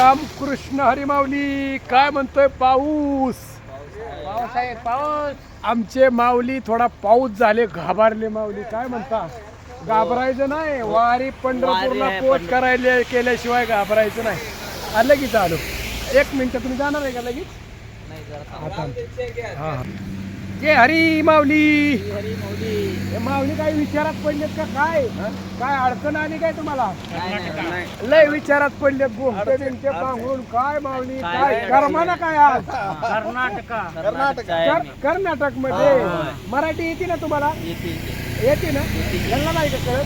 रामकृष्ण हरिमाऊली काय म्हणतोय पाऊस? पाऊस आहे पाऊस. आमचे माऊली थोडा पाऊस झाले घाबरले माऊली काय म्हणता? घाबरायचं नाही वारी पंढरपूरला पंढर- करायला केल्याशिवाय घाबरायचं नाही. आ, लगेच आलो. एक मिनिट तुम्ही जाणार आहे का लगेच? आता. हा हा. जे हरी माऊली. हरी माऊली. काही विचारात पडलेत का? काय? काय अडचण आली काय तुम्हाला? नाही नाही लय विचारात पडलेत गोष्ट बिमटे पांघरून काय माऊली काय काय नाही. कर्मा ना काय आज? कर्नाटका. कर्नाटक. कर्नाटकमध्ये. मराठी येते ना तुम्हाला? येते येते. येते ना. यांना नाही का कळत?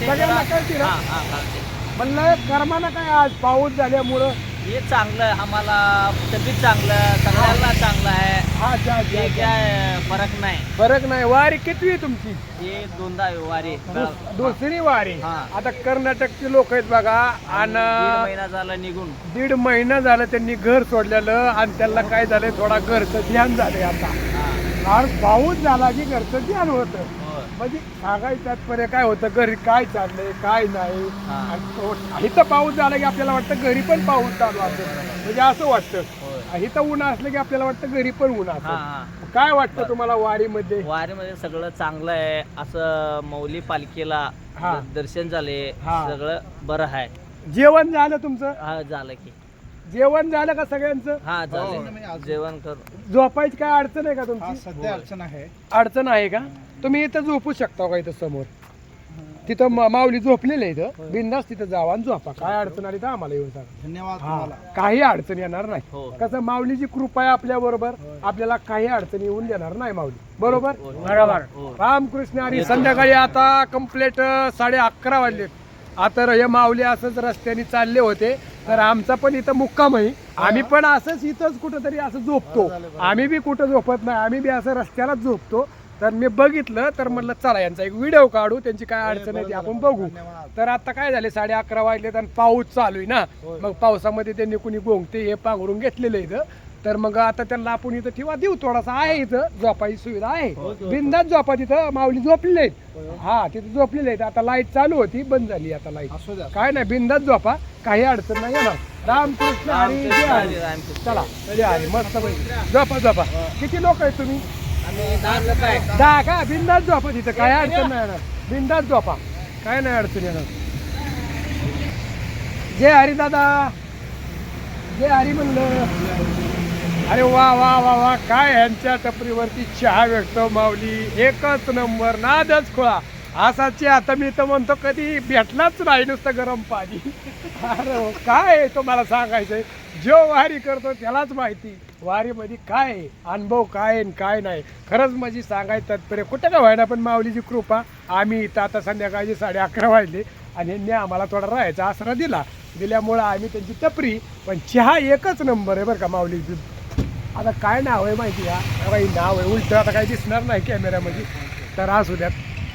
सगळ्यांना. कळते ना? हा हा म्हणलं कर्मानं काय आज पाऊस झाल्यामुळं हे चांगलं आहे आम्हाला तब्येत चांगलं सगळ्यांना चांगलं आहे. हा हे. काय फरक नाही. फरक नाही. वारी किती आहे तुमची? हे दोनदा वारी. दुस- दुसरी वारी. हा. आता कर्नाटकची लोक आहेत बघा आणि महिना झाला निघून. दीड महिना झालं त्यांनी घर सोडलेलं आणि त्यांना काय झालंय? थोडा घरचं ध्यान झालंय आता. हा. आज पाऊस झाला की घरचं ध्यान होतं. होय. म्हणजे सांगायचं तात्पर्य काय होतं घरी काय चाललंय काय नाही. हा. आणि तो- इथं पाऊस झाला की आपल्याला वाटतं घरी पण पाऊस चालू असेल. म्हणजे असं वाटतं. होय. इथं ऊन असलं की आपल्याला वाटतं घरी पण ऊन हा असेल हा काय वाटतं तुम्हाला वारीमध्ये? वारीमध्ये सगळं चांगलं आहे. असं मौली पालखीला हा. द- दर्शन झाले. हा. सगळं बरं आहे. जेवण झालं तुमचं? हा झालं की. जेवण झालं का सगळ्यांचं? हा झालं. जेवण कर झोपायची काय अडचण आहे का तुमची? सध्या अडचण आहे. अडचण आहे का? तुम्ही इथं झोपू शकता का इथं समोर. तिथं मा- माऊली झोपलेले आहे इथं. बिंदास तिथं जावा आणि झोपा. काय अडचण आली तर आम्हाला येऊन सांगा. धन्यवाद हा तुम्हाला. काही अडचण येणार नाही. हो. कसं माऊलीची कृपा आहे आपल्या बरोबर आपल्याला काही अडचण येऊन देणार नाही माऊली. बरोबर? हो. बरोबर. हो. रामकृष्ण आणि संध्याकाळी आता कंप्लीट साडे अकरा वाजले आता हे माऊली असंच रस्त्याने चालले होते. तर आमचा पण इथं मुक्काम आहे. आम्ही पण असंच इथंच कुठंतरी असं झोपतो. आम्ही बी कुठं झोपत नाही. आम्ही बी असं रस्त्यालाच झोपतो. तर मी बघितलं तर म्हणलं चला यांचा एक व्हिडिओ काढू त्यांची काय अडचण आहे ती आपण बघू. तर आता काय झाले साडे अकरा वाजले तर पाऊस चालू आहे ना. मग पावसामध्ये त्यांनी कुणी गोंगते हे पांघरून घेतलेलं इथं. तर मग आता त्यांना आपण इथं ठेवा देऊ थोडासा आहे इथं. झोपायची सुविधा आहे. बिंदाच झोपा तिथं माऊली झोपलेले आहेत. हा तिथं झोपलेले आहेत. आता लाइट चालू होती बंद झाली आता लाइट. काय नाही बिंदाच झोपा. काही अडचण नाही येणार. रामकृष्ण हरी. चला मस्त झोपा झोपा. किती लोक आहेत तुम्ही? दहा दहा का? बिंदास झोपा तिथं. काय अडचण नाही येणार. बिंदास झोपा. काय नाही अडचण येणार. जय हरी दादा. जय हरी म्हणलं. अरे वा वा वा वा. काय ह्यांच्या टपरीवरती चहा व्यक्त मावली एकच नंबर. नादच खोळा. असाची आता मी तर म्हणतो कधी भेटलाच नाही नुसतं गरम पाणी. अरे काय आहे तुम्हाला सांगायचंय? जो वारी करतो त्यालाच माहिती. वारीमध्ये काय आहे? अनुभव काय आहे आणि काय नाही? खरंच माझी सांगायचं तात्पर्य कुठं का व्हायना पण माऊलीची कृपा. आम्ही इथं आता संध्याकाळचे साडे अकरा वाजले आणि यांनी आम्हाला थोडा राहायचा आसरा दिला. दिल्यामुळं आम्ही त्यांची टपरी पण चहा एकच नंबर आहे बरं का माऊलीची. आता काय नाव आहे माहिती का? बाई नाव आहे उलट आता काही दिसणार नाही कॅमेऱ्यामध्ये तर असू द्यात.